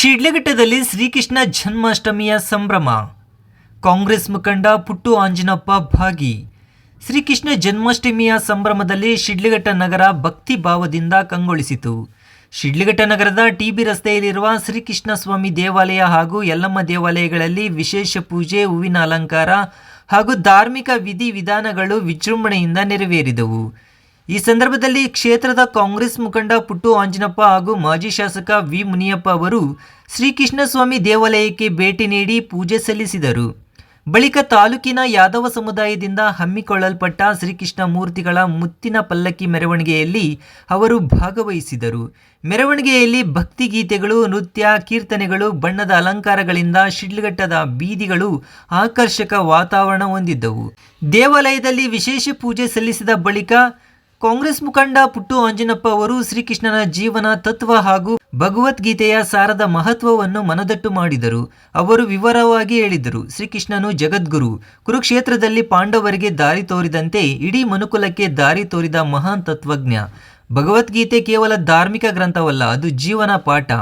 ಶಿಡ್ಲಘಟ್ಟದಲ್ಲಿ ಶ್ರೀಕೃಷ್ಣ ಜನ್ಮಾಷ್ಟಮಿಯ ಸಂಭ್ರಮ. ಕಾಂಗ್ರೆಸ್ ಮುಖಂಡ ಪುಟ್ಟು ಆಂಜನಪ್ಪ ಭಾಗಿ. ಶ್ರೀಕೃಷ್ಣ ಜನ್ಮಾಷ್ಟಮಿಯ ಸಂಭ್ರಮದಲ್ಲಿ ಶಿಡ್ಲಘಟ್ಟ ನಗರ ಭಕ್ತಿ ಭಾವದಿಂದ ಕಂಗೊಳಿಸಿತು. ಶಿಡ್ಲಘಟ್ಟ ನಗರದ ಟಿಬಿ ರಸ್ತೆಯಲ್ಲಿರುವ ಶ್ರೀಕೃಷ್ಣ ಸ್ವಾಮಿ ದೇವಾಲಯ ಹಾಗೂ ಯಲ್ಲಮ್ಮ ದೇವಾಲಯಗಳಲ್ಲಿ ವಿಶೇಷ ಪೂಜೆ, ಹೂವಿನ ಅಲಂಕಾರ ಹಾಗೂ ಧಾರ್ಮಿಕ ವಿಧಿ ವಿಧಾನಗಳು ವಿಜೃಂಭಣೆಯಿಂದ ನೆರವೇರಿದವು. ಈ ಸಂದರ್ಭದಲ್ಲಿ ಕ್ಷೇತ್ರದ ಕಾಂಗ್ರೆಸ್ ಮುಖಂಡ ಪುಟ್ಟು ಆಂಜನಪ್ಪ ಹಾಗೂ ಮಾಜಿ ಶಾಸಕ ವಿ ಮುನಿಯಪ್ಪ ಅವರು ಶ್ರೀಕೃಷ್ಣಸ್ವಾಮಿ ದೇವಾಲಯಕ್ಕೆ ಭೇಟಿ ನೀಡಿ ಪೂಜೆ ಸಲ್ಲಿಸಿದರು. ಬಳಿಕ ತಾಲೂಕಿನ ಯಾದವ ಸಮುದಾಯದಿಂದ ಹಮ್ಮಿಕೊಳ್ಳಲ್ಪಟ್ಟ ಶ್ರೀಕೃಷ್ಣ ಮೂರ್ತಿಗಳ ಮುತ್ತಿನ ಪಲ್ಲಕ್ಕಿ ಮೆರವಣಿಗೆಯಲ್ಲಿ ಅವರು ಭಾಗವಹಿಸಿದರು. ಮೆರವಣಿಗೆಯಲ್ಲಿ ಭಕ್ತಿಗೀತೆಗಳು ನೃತ್ಯ, ಕೀರ್ತನೆಗಳು, ಬಣ್ಣದ ಅಲಂಕಾರಗಳಿಂದ ಶಿಡ್ಲಘಟ್ಟದ ಬೀದಿಗಳು ಆಕರ್ಷಕ ವಾತಾವರಣ ಹೊಂದಿದ್ದವು. ದೇವಾಲಯದಲ್ಲಿ ವಿಶೇಷ ಪೂಜೆ ಸಲ್ಲಿಸಿದ ಬಳಿಕ ಕಾಂಗ್ರೆಸ್ ಮುಖಂಡ ಪುಟ್ಟು ಆಂಜನಪ್ಪ ಅವರು ಶ್ರೀಕೃಷ್ಣನ ಜೀವನ, ತತ್ವ ಹಾಗೂ ಭಗವದ್ಗೀತೆಯ ಸಾರದ ಮಹತ್ವವನ್ನು ಮನದಟ್ಟು ಮಾಡಿದರು. ಅವರು ವಿವರವಾಗಿ ಹೇಳಿದರು, ಶ್ರೀಕೃಷ್ಣನು ಜಗದ್ಗುರು, ಕುರುಕ್ಷೇತ್ರದಲ್ಲಿ ಪಾಂಡವರಿಗೆ ದಾರಿ ತೋರಿದಂತೆ ಇಡೀ ಮನುಕುಲಕ್ಕೆ ದಾರಿ ತೋರಿದ ಮಹಾನ್ ತತ್ವಜ್ಞ. ಭಗವದ್ಗೀತೆ ಕೇವಲ ಧಾರ್ಮಿಕ ಗ್ರಂಥವಲ್ಲ, ಅದು ಜೀವನ ಪಾಠ.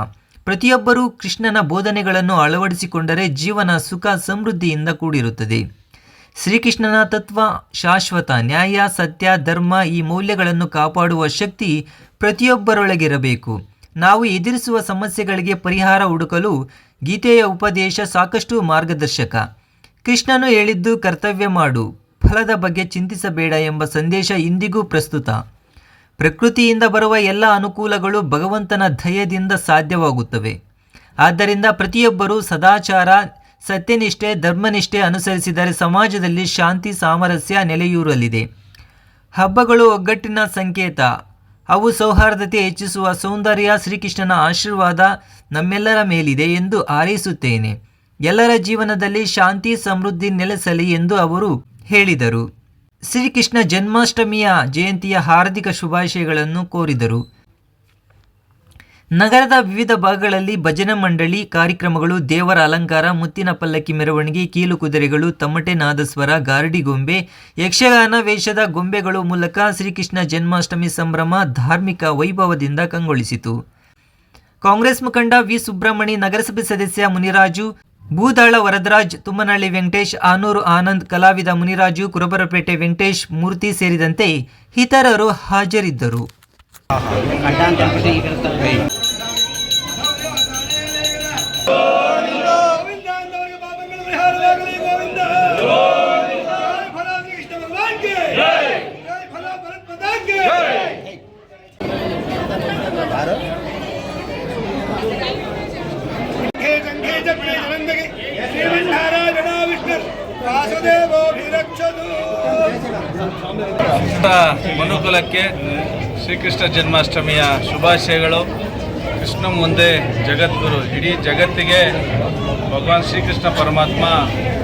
ಪ್ರತಿಯೊಬ್ಬರೂ ಕೃಷ್ಣನ ಬೋಧನೆಗಳನ್ನು ಅಳವಡಿಸಿಕೊಂಡರೆ ಜೀವನ ಸುಖ, ಸಮೃದ್ಧಿಯಿಂದ ಕೂಡಿರುತ್ತದೆ. ಶ್ರೀಕೃಷ್ಣನ ತತ್ವ ಶಾಶ್ವತ ನ್ಯಾಯ, ಸತ್ಯ, ಧರ್ಮ ಈ ಮೌಲ್ಯಗಳನ್ನು ಕಾಪಾಡುವ ಶಕ್ತಿ ಪ್ರತಿಯೊಬ್ಬರೊಳಗಿರಬೇಕು. ನಾವು ಎದುರಿಸುವ ಸಮಸ್ಯೆಗಳಿಗೆ ಪರಿಹಾರ ಹುಡುಕಲು ಗೀತೆಯ ಉಪದೇಶ ಸಾಕಷ್ಟು ಮಾರ್ಗದರ್ಶಕ. ಕೃಷ್ಣನು ಹೇಳಿದ್ದು ಕರ್ತವ್ಯ ಮಾಡು, ಫಲದ ಬಗ್ಗೆ ಚಿಂತಿಸಬೇಡ ಎಂಬ ಸಂದೇಶ ಇಂದಿಗೂ ಪ್ರಸ್ತುತ. ಪ್ರಕೃತಿಯಿಂದ ಬರುವ ಎಲ್ಲ ಅನುಕೂಲಗಳು ಭಗವಂತನ ದಯದಿಂದ ಸಾಧ್ಯವಾಗುತ್ತವೆ. ಆದ್ದರಿಂದ ಪ್ರತಿಯೊಬ್ಬರೂ ಸದಾಚಾರ ಸತ್ಯನಿಷ್ಠೆ, ಧರ್ಮನಿಷ್ಠೆ ಅನುಸರಿಸಿದರೆ ಸಮಾಜದಲ್ಲಿ ಶಾಂತಿ, ಸಾಮರಸ್ಯ ನೆಲೆಯೂರಲಿದೆ. ಹಬ್ಬಗಳು ಒಗ್ಗಟ್ಟಿನ ಸಂಕೇತ. ಅವು ಸೌಹಾರ್ದತೆ ಹೆಚ್ಚಿಸುವ ಸೌಂದರ್ಯ, ಶ್ರೀಕೃಷ್ಣನ ಆಶೀರ್ವಾದ ನಮ್ಮೆಲ್ಲರ ಮೇಲಿದೆ ಎಂದು ಹಾರೈಸುತ್ತೇನೆ. ಎಲ್ಲರ ಜೀವನದಲ್ಲಿ ಶಾಂತಿ, ಸಮೃದ್ಧಿ ನೆಲೆಸಲಿ ಎಂದು ಅವರು ಹೇಳಿದರು. ಶ್ರೀಕೃಷ್ಣ ಜನ್ಮಾಷ್ಟಮಿಯ ಜಯಂತಿಯ ಹಾರ್ದಿಕ ಶುಭಾಶಯಗಳನ್ನು ಕೋರಿದರು. ನಗರದ ವಿವಿಧ ಭಾಗಗಳಲ್ಲಿ ಭಜನೆ ಮಂಡಳಿ ಕಾರ್ಯಕ್ರಮಗಳು, ದೇವರ ಅಲಂಕಾರ, ಮುತ್ತಿನ ಪಲ್ಲಕ್ಕಿ ಮೆರವಣಿಗೆ, ಕೀಲು ಕುದುರೆಗಳು, ತಮಟೆ ನಾದಸ್ವರ ಗಾರಡಿ ಗೊಂಬೆ, ಯಕ್ಷಗಾನ ವೇಷದ ಗೊಂಬೆಗಳು ಮೂಲಕ ಶ್ರೀಕೃಷ್ಣ ಜನ್ಮಾಷ್ಟಮಿ ಸಂಭ್ರಮ ಧಾರ್ಮಿಕ ವೈಭವದಿಂದ ಕಂಗೊಳಿಸಿತು. ಕಾಂಗ್ರೆಸ್ ಮುಖಂಡ ವಿ. ಸುಬ್ರಹ್ಮಣಿ, ನಗರಸಭೆ ಸದಸ್ಯ ಮುನಿರಾಜು, ಭೂದಾಳ ವರದರಾಜ್ ತುಮ್ಮನಹಳ್ಳಿ ವೆಂಕಟೇಶ್, ಆನೂರು ಆನಂದ್, ಕಲಾವಿದ ಮುನಿರಾಜು, ಕುರಬರಪೇಟೆ ವೆಂಕಟೇಶ್ ಮೂರ್ತಿ ಸೇರಿದಂತೆ ಇತರರು ಹಾಜರಿದ್ದರು. ಮನುಕುಲಕ್ಕೆ ಶ್ರೀಕೃಷ್ಣ ಜನ್ಮಾಷ್ಟಮಿಯ ಶುಭಾಶಯಗಳು. ಕೃಷ್ಣ ಮುಂದೆ ಜಗದ್ಗುರು ಇಡೀ ಜಗತ್ತಿಗೆ ಭಗವಾನ್ ಶ್ರೀಕೃಷ್ಣ ಪರಮಾತ್ಮ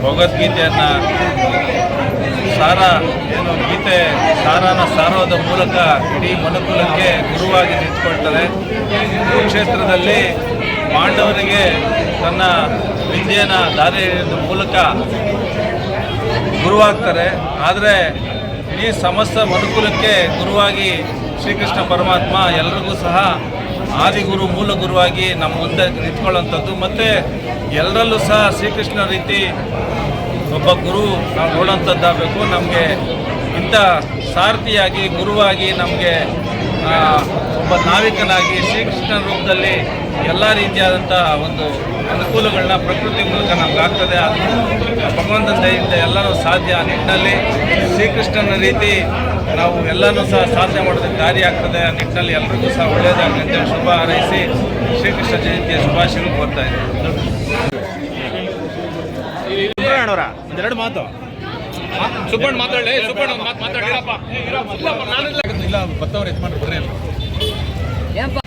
ಭಗವದ್ಗೀತೆಯನ್ನು ಸಾರ ಏನು ಗೀತೆ ಸಾರನ ಸಾರೋದ ಮೂಲಕ ಇಡೀ ಮನುಕುಲಕ್ಕೆ ಗುರುವಾಗಿ ನಿಂತ್ಕೊಳ್ತಾರೆ ಕ್ಷೇತ್ರದಲ್ಲಿ ಪಾಂಡವರಿಗೆ ತನ್ನ ವಿದ್ಯೆನ ದಾರಿ ಮೂಲಕ ಗುರುವಾಗ್ತಾರೆ. ಆದರೆ ಈ ಸಮಸ್ತ ಮನುಕುಲಕ್ಕೆ ಗುರುವಾಗಿ ಶ್ರೀಕೃಷ್ಣ ಪರಮಾತ್ಮ ಎಲ್ಲರಿಗೂ ಸಹ ಆದಿಗುರು ಮೂಲ ಗುರುವಾಗಿ ನಮ್ಮ ಮುಂದೆ ನಿಂತ್ಕೊಳ್ಳೋಂಥದ್ದು ಮತ್ತು ಎಲ್ಲರಲ್ಲೂ ಸಹ ಶ್ರೀಕೃಷ್ಣ ರೀತಿ ಒಬ್ಬ ಗುರು ನಾವು ನೋಡೋಂಥದ್ದಾಗಬೇಕು. ನಮಗೆ ಇಂಥ ಸಾರಥಿಯಾಗಿ, ಗುರುವಾಗಿ ನಮಗೆ ಒಬ್ಬ ನಾವಿಕನಾಗಿ ಶ್ರೀಕೃಷ್ಣ ರೂಪದಲ್ಲಿ ಎಲ್ಲ ರೀತಿಯಾದಂಥ ಒಂದು ಅನುಕೂಲಗಳನ್ನ ಪ್ರಕೃತಿ ಮೂಲಕ ನಮ್ಗೆ ಆಗ್ತದೆ. ಅದು ಭಗವಂತನ ದಯೆಯಿಂದ ಎಲ್ಲರೂ ಸಾಧ್ಯ ಆ ನಿಟ್ಟಿನಲ್ಲಿ. ಶ್ರೀಕೃಷ್ಣನ ರೀತಿ ನಾವು ಎಲ್ಲನೂ ಸಹ ಸಾಧನೆ ಮಾಡೋದಕ್ಕೆ ದಾರಿ ಆಗ್ತದೆ. ಆ ನಿಟ್ಟಿನಲ್ಲಿ ಎಲ್ಲರಿಗೂ ಸಹ ಒಳ್ಳೆಯದಾಗಲಿ ಅಂತೇಳಿ ಶುಭ ಹಾರೈಸಿ ಶ್ರೀಕೃಷ್ಣ ಜಯಂತಿಯ ಶುಭಾಶಯಗಳು ಕೋರ್ತಾ ಅವರ ಒಂದೆರಡು ಮಾತು. ಸುಬ್ಬಣ್ಣ ಮಾತಾಡಲಿ. ಸುಬ್ಬಣ್ಣ ಮಾತು ಮಾತಾಡಿರಪ್ಪ ಇಲ್ಲಪ್ಪ ನಾನು ಇಲ್ಲ. ಬತ್ತವ್ರು ಎತ್ ಮಾಡಿ ಬರೇ ಏನಪ್ಪ?